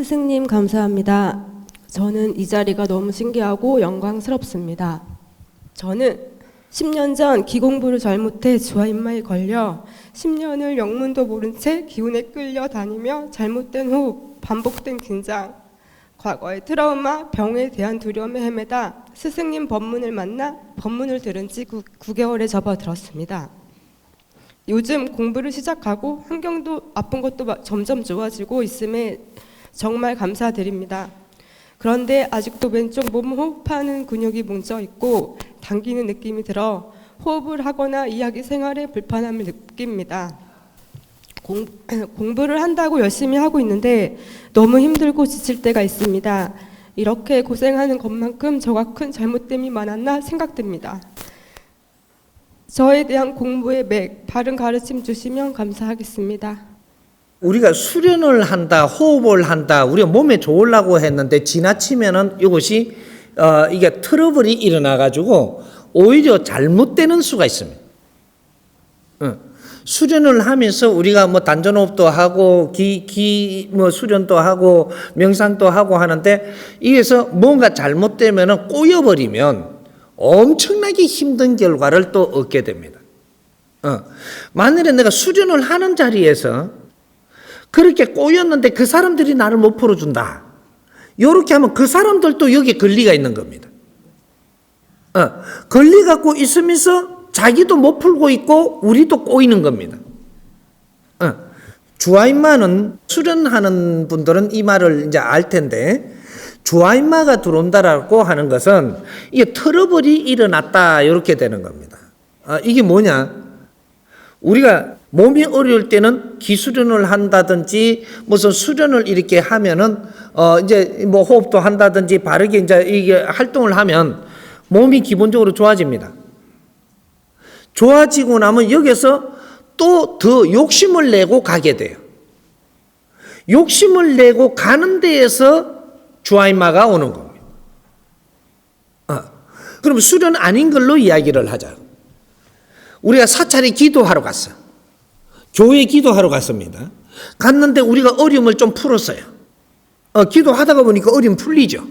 스승님 감사합니다. 저는 이 자리가 너무 신기하고 영광스럽습니다. 저는 10년 전 기공부를 잘못해 주화인마에 걸려 10년을 영문도 모른 채 기운에 끌려 다니며 잘못된 호흡, 반복된 긴장, 과거의 트라우마, 병에 대한 두려움에 헤매다 스승님 법문을 만나 법문을 들은 지 9, 9개월에 접어들었습니다. 요즘 공부를 시작하고 환경도 아픈 것도 마- 점점 좋아지고 있음에 정말 감사드립니다. 그런데 아직도 왼쪽 몸 호흡하는 근육이 뭉쳐 있고 당기는 느낌이 들어 호흡을 하거나 이야기 생활에 불편함을 느낍니다. 공, 공부를 한다고 열심히 하고 있는데 너무 힘들고 지칠 때가 있습니다. 이렇게 고생하는 것만큼 저가 큰 잘못됨이 많았나 생각됩니다. 저에 대한 공부의 맥, 바른 가르침 주시면 감사하겠습니다. 우리가 수련을 한다, 호흡을 한다, 우리가 몸에 좋으려고 했는데 지나치면은 이것이 어, 이게 트러블이 일어나 가지고 오히려 잘못되는 수가 있습니다. 응. 수련을 하면서 우리가 뭐 단전호흡도 하고 기뭐 수련도 하고 명상도 하고 하는데 이게서 뭔가 잘못되면은 꼬여버리면 엄청나게 힘든 결과를 또 얻게 됩니다. 어. 만일에 내가 수련을 하는 자리에서 그렇게 꼬였는데 그 사람들이 나를 못 풀어준다. 요렇게 하면 그 사람들도 여기에 권리가 있는 겁니다. 어, 권리 갖고 있으면서 자기도 못 풀고 있고 우리도 꼬이는 겁니다. 어, 주아인마는 수련하는 분들은 이 말을 이제 알 텐데 주아인마가 들어온다라고 하는 것은 이게 트러블이 일어났다 이렇게 되는 겁니다. 아, 이게 뭐냐? 우리가 몸이 어려울 때는 기수련을 한다든지 무슨 수련을 이렇게 하면은 어 이제 뭐 호흡도 한다든지 바르게 이제 이게 활동을 하면 몸이 기본적으로 좋아집니다. 좋아지고 나면 여기서 또 더 욕심을 내고 가게 돼요. 욕심을 내고 가는 데에서 주아이마가 오는 겁니다. 어. 그럼 수련 아닌 걸로 이야기를 하자. 우리가 사찰에 기도하러 갔어. 교회 기도하러 갔습니다. 갔는데 우리가 어려움을 좀 풀었어요. 어, 기도하다가 보니까 어려움 풀리죠.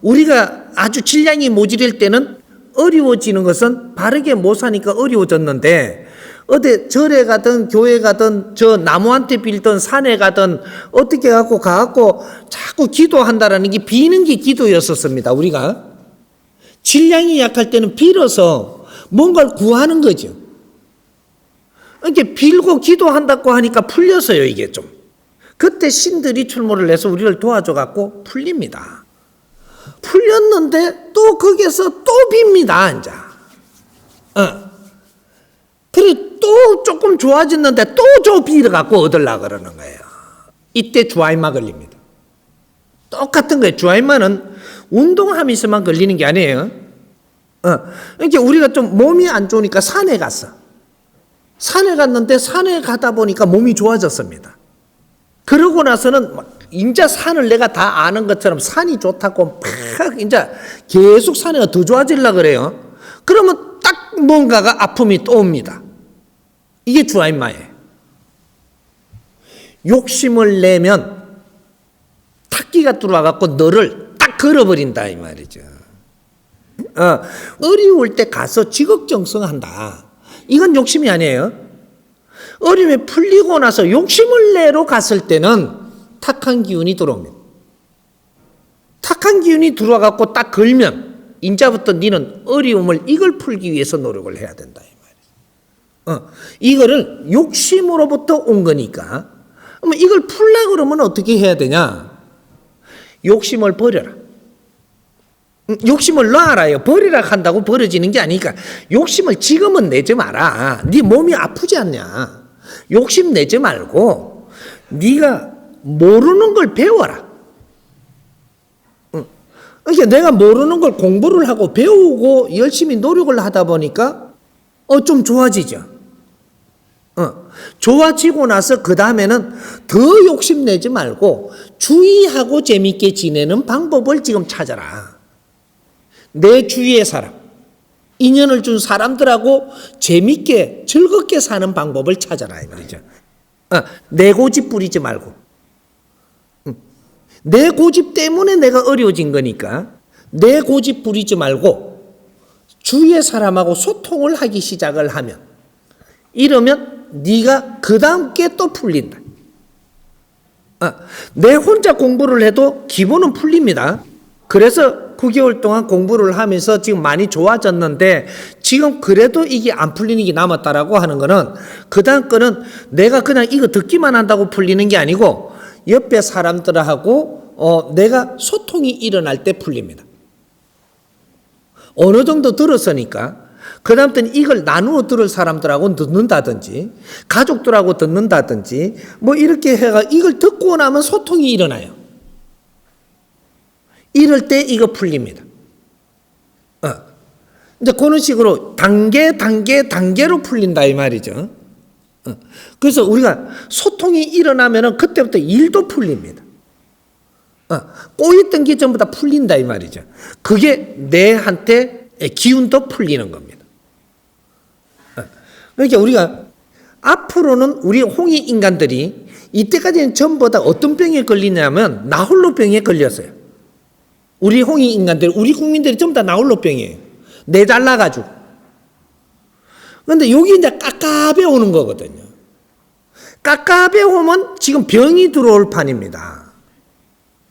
우리가 아주 질량이 모자랄 때는 어려워지는 것은 바르게 못 사니까 어려워졌는데 어디 절에 가든 교회 가든 저 나무한테 빌든 산에 가든 어떻게 갖고 가갖고 자꾸 기도한다라는 게 비는 게 기도였었습니다. 우리가 질량이 약할 때는 빌어서 뭔가를 구하는 거죠. 이렇게 빌고 기도한다고 하니까 풀렸어요, 이게 좀. 그때 신들이 출몰을 해서 우리를 도와줘 갖고 풀립니다. 풀렸는데 또 거기에서 또 빕니다, 이제. 어. 그래 또 조금 좋아졌는데 또 저 빌어 갖고 얻으려 그러는 거예요. 이때 주아인마 걸립니다. 똑같은 거예요. 주아인마는 운동하면서만 걸리는 게 아니에요. 어, 이렇게 우리가 좀 몸이 안 좋으니까 산에 갔어. 산에 갔는데 산에 가다 보니까 몸이 좋아졌습니다. 그러고 나서는 막 인자 산을 내가 다 아는 것처럼 산이 좋다고 팍 인자 계속 산에가 더 좋아질라 그래요. 그러면 딱 뭔가가 아픔이 또 옵니다. 이게 주아인마예요. 욕심을 내면 탁기가 들어와 갖고 너를 딱 걸어버린다 이 말이죠. 어, 어려울 때 가서 지극정성한다. 이건 욕심이 아니에요. 어려움이 풀리고 나서 욕심을 내러 갔을 때는 탁한 기운이 들어옵니다. 탁한 기운이 들어와 갖고 딱 걸면 인자부터 너는 어려움을 이걸 풀기 위해서 노력을 해야 된다 이 말이에요. 어, 이거를 욕심으로부터 온 거니까. 그러면 이걸 풀라 그러면 어떻게 해야 되냐? 욕심을 버려라. 음, 욕심을 놔라요. 버리라 한다고 버려지는 게 아니니까 욕심을 지금은 내지 마라. 네 몸이 아프지 않냐? 욕심 내지 말고 네가 모르는 걸 배워라. 응. 그러니까 내가 모르는 걸 공부를 하고 배우고 열심히 노력을 하다 보니까 어 좀 좋아지죠. 어, 좋아지고 나서 그 다음에는 더 욕심 내지 말고 주의하고 재밌게 지내는 방법을 지금 찾아라. 내 주위의 사람, 인연을 준 사람들하고 재밌게 즐겁게 사는 방법을 찾아라 이 말이죠. 어, 내 고집 부리지 말고. 음. 내 고집 때문에 내가 어려워진 거니까 내 고집 부리지 말고 주위의 사람하고 소통을 하기 시작을 하면 이러면 네가 그 다음 게 또 풀린다. 아, 내 혼자 공부를 해도 기본은 풀립니다. 그래서 9개월 동안 공부를 하면서 지금 많이 좋아졌는데 지금 그래도 이게 안 풀리는 게 남았다라고 하는 거는 그 다음 거는 내가 그냥 이거 듣기만 한다고 풀리는 게 아니고 옆에 사람들하고 어, 내가 소통이 일어날 때 풀립니다. 어느 정도 들었으니까 그 다음부터는 이걸 나누어 들을 사람들하고 듣는다든지 가족들하고 듣는다든지 뭐 이렇게 해가 이걸 듣고 나면 소통이 일어나요. 이럴 때 이거 풀립니다. 어. 이제 그런 식으로 단계 단계 단계로 풀린다 이 말이죠. 어. 그래서 우리가 소통이 일어나면은 그때부터 일도 풀립니다. 어. 꼬였던 게 전부 다 풀린다 이 말이죠. 그게 내한테 기운도 풀리는 겁니다. 어. 그러니까 우리가 앞으로는 우리 홍이 인간들이 이때까지는 전부 다 어떤 병에 걸리냐면 나홀로 병에 걸렸어요. 우리 홍이 인간들, 우리 국민들이 전부 다 나홀로병이에요. 내 잘나가지고. 근데 여기 이제 깝깝해 오는 거거든요. 깝깝해 오면 지금 병이 들어올 판입니다.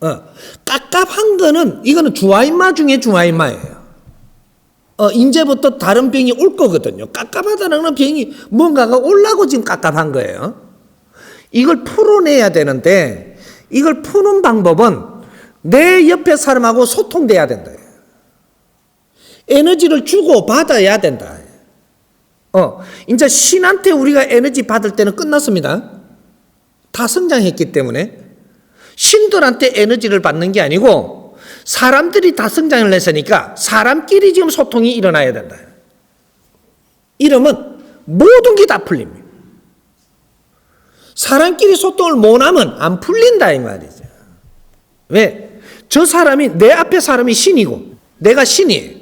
어, 깝깝한 거는, 이거는 주아인마 중에 주아인마예요. 어, 이제부터 다른 병이 올 거거든요. 깝깝하다는 건 병이 뭔가가 올라고 지금 깝깝한 거예요. 이걸 풀어내야 되는데, 이걸 푸는 방법은 내 옆에 사람하고 소통돼야 된다. 에너지를 주고 받아야 된다. 어, 이제 신한테 우리가 에너지 받을 때는 끝났습니다. 다 성장했기 때문에 신들한테 에너지를 받는 게 아니고 사람들이 다 성장을 했으니까 사람끼리 지금 소통이 일어나야 된다. 이러면 모든 게 다 풀립니다. 사람끼리 소통을 못하면 안 풀린다 이 말이죠. 왜? 저 사람이 내 앞에 사람이 신이고 내가 신이에요.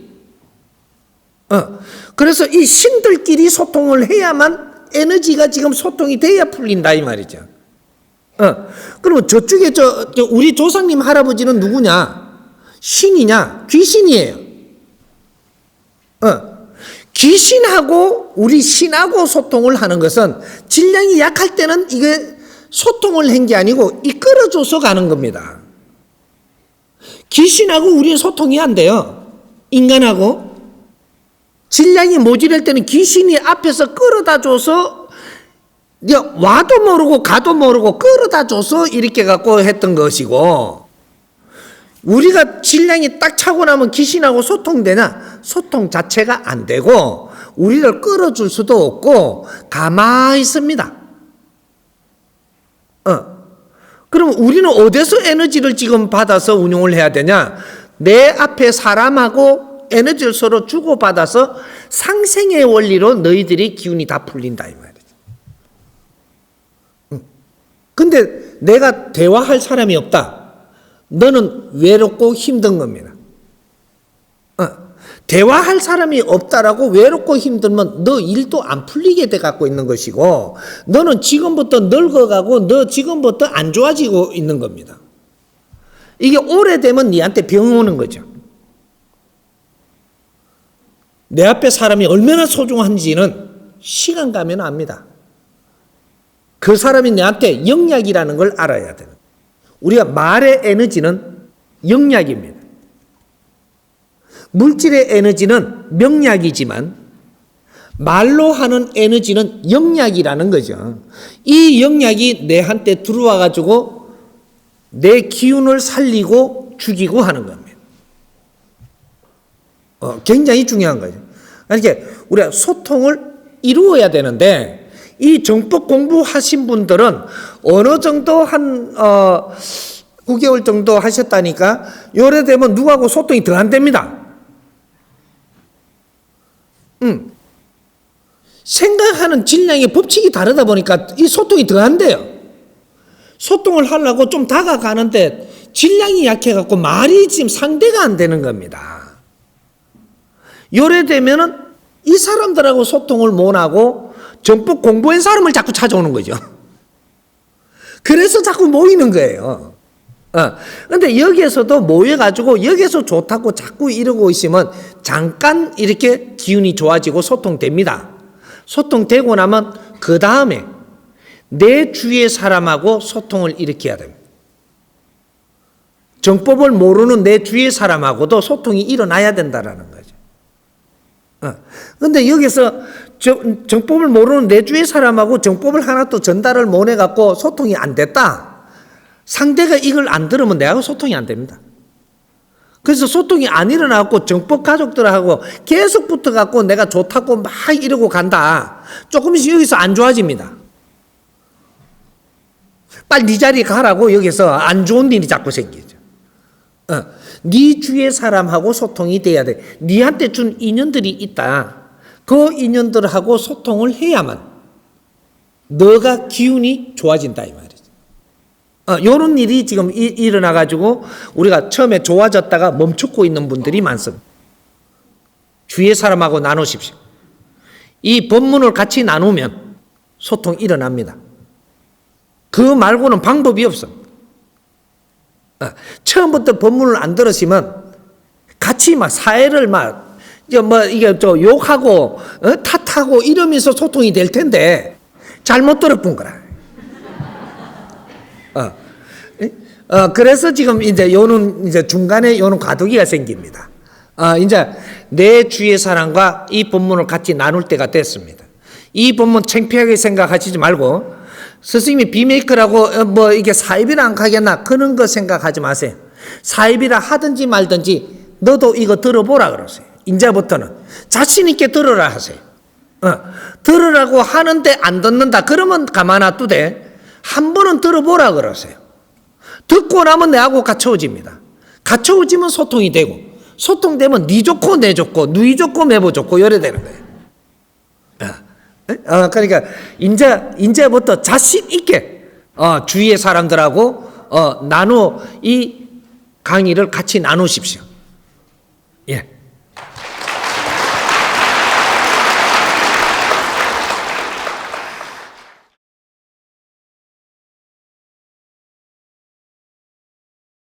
어. 그래서 이 신들끼리 소통을 해야만 에너지가 지금 소통이 돼야 풀린다 이 말이죠. 어. 그러면 저쪽에 저, 저 우리 조상님 할아버지는 누구냐? 신이냐? 귀신이에요. 어. 귀신하고 우리 신하고 소통을 하는 것은 질량이 약할 때는 이게 소통을 한 게 아니고 이끌어줘서 가는 겁니다. 귀신하고 우리는 소통이 안 돼요. 인간하고. 질량이 모자랄 때는 귀신이 앞에서 끌어다 줘서 와도 모르고 가도 모르고 끌어다 줘서 이렇게 갖고 했던 것이고 우리가 질량이 딱 차고 나면 귀신하고 소통되나 소통 자체가 안 되고 우리를 끌어줄 수도 없고 가만히 있습니다. 어. 그럼 우리는 어디서 에너지를 지금 받아서 운용을 해야 되냐? 내 앞에 사람하고 에너지를 서로 주고받아서 상생의 원리로 너희들이 기운이 다 풀린다 이 말이죠. 응. 근데 내가 대화할 사람이 없다. 너는 외롭고 힘든 겁니다. 어. 대화할 사람이 없다라고 외롭고 힘들면 너 일도 안 풀리게 돼 갖고 있는 것이고 너는 지금부터 늙어가고 너 지금부터 안 좋아지고 있는 겁니다. 이게 오래되면 니한테 병 오는 거죠. 내 앞에 사람이 얼마나 소중한지는 시간 가면 압니다. 그 사람이 내한테 영약이라는 걸 알아야 되는. 우리가 말의 에너지는 영약입니다. 물질의 에너지는 명약이지만 말로 하는 에너지는 영약이라는 거죠. 이 영약이 내 한테 들어와 가지고 내 기운을 살리고 죽이고 하는 겁니다. 어, 굉장히 중요한 거죠. 그러니까 우리가 소통을 이루어야 되는데 이 정법 공부하신 분들은 어느 정도 한 어, 9개월 정도 하셨다니까 요래 되면 누구하고 소통이 더 안 됩니다. 음. 생각하는 질량의 법칙이 다르다 보니까 이 소통이 더안 돼요. 소통을 하려고 좀 다가가는데 질량이 약해갖고 말이 지금 상대가 안 되는 겁니다. 요래 되면은 이 사람들하고 소통을 못하고 전법 공부한 사람을 자꾸 찾아오는 거죠. 그래서 자꾸 모이는 거예요. 어. 근데 여기에서도 모여가지고 여기서 좋다고 자꾸 이러고 있으면 잠깐 이렇게 기운이 좋아지고 소통됩니다. 소통되고 나면 그 다음에 내 주위의 사람하고 소통을 일으켜야 됩니다. 정법을 모르는 내 주위의 사람하고도 소통이 일어나야 된다라는 거죠. 어. 근데 여기서 정, 정법을 모르는 내 주위의 사람하고 정법을 하나 또 전달을 못 해갖고 소통이 안 됐다. 상대가 이걸 안 들으면 내하고 소통이 안 됩니다. 그래서 소통이 안 일어나고 정법 가족들하고 계속 붙어갖고 내가 좋다고 막 이러고 간다. 조금씩 여기서 안 좋아집니다. 빨리 네 자리에 가라고 여기서 안 좋은 일이 자꾸 생기죠. 어, 네 주위의 사람하고 소통이 돼야 돼. 네한테 준 인연들이 있다. 그 인연들하고 소통을 해야만 너가 기운이 좋아진다 이 말이죠. 어, 이런 일이 지금 이- 일어나가지고 우리가 처음에 좋아졌다가 멈추고 있는 분들이 많습니다. 주위의 사람하고 나누십시오. 이 법문을 같이 나누면 소통 일어납니다. 그 말고는 방법이 없습니다. 어, 처음부터 법문을 안 들으시면 같이 막 사회를 막 뭐 이게 저 욕하고 어? 탓하고 이러면서 소통이 될 텐데 잘못 들어본 거라. 어. 에? 어, 그래서 지금 이제 요는 이제 중간에 요는 과도기가 생깁니다. 아, 이제 내 주위의 사람과 이 본문을 같이 나눌 때가 됐습니다. 이 본문 창피하게 생각하시지 말고 스승님이 비메이커라고 어, 뭐 이게 사입이라 안 가겠나 그런 거 생각하지 마세요. 사입이라 하든지 말든지 너도 이거 들어보라 그러세요. 인자부터는 자신 있게 들으라 하세요. 어, 들으라고 하는데 안 듣는다. 그러면 가만 놔두되 한 번은 들어보라 그러세요. 듣고 나면 내하고 갖춰집니다. 갖춰지면 소통이 되고 소통되면 니 좋고 내 좋고 누이 좋고 매보 좋고 이래 되는 거예요. 어, 어, 그러니까 인제 인제부터 자신 있게 어, 주위의 사람들하고 어, 나누 이 강의를 같이 나누십시오. 예.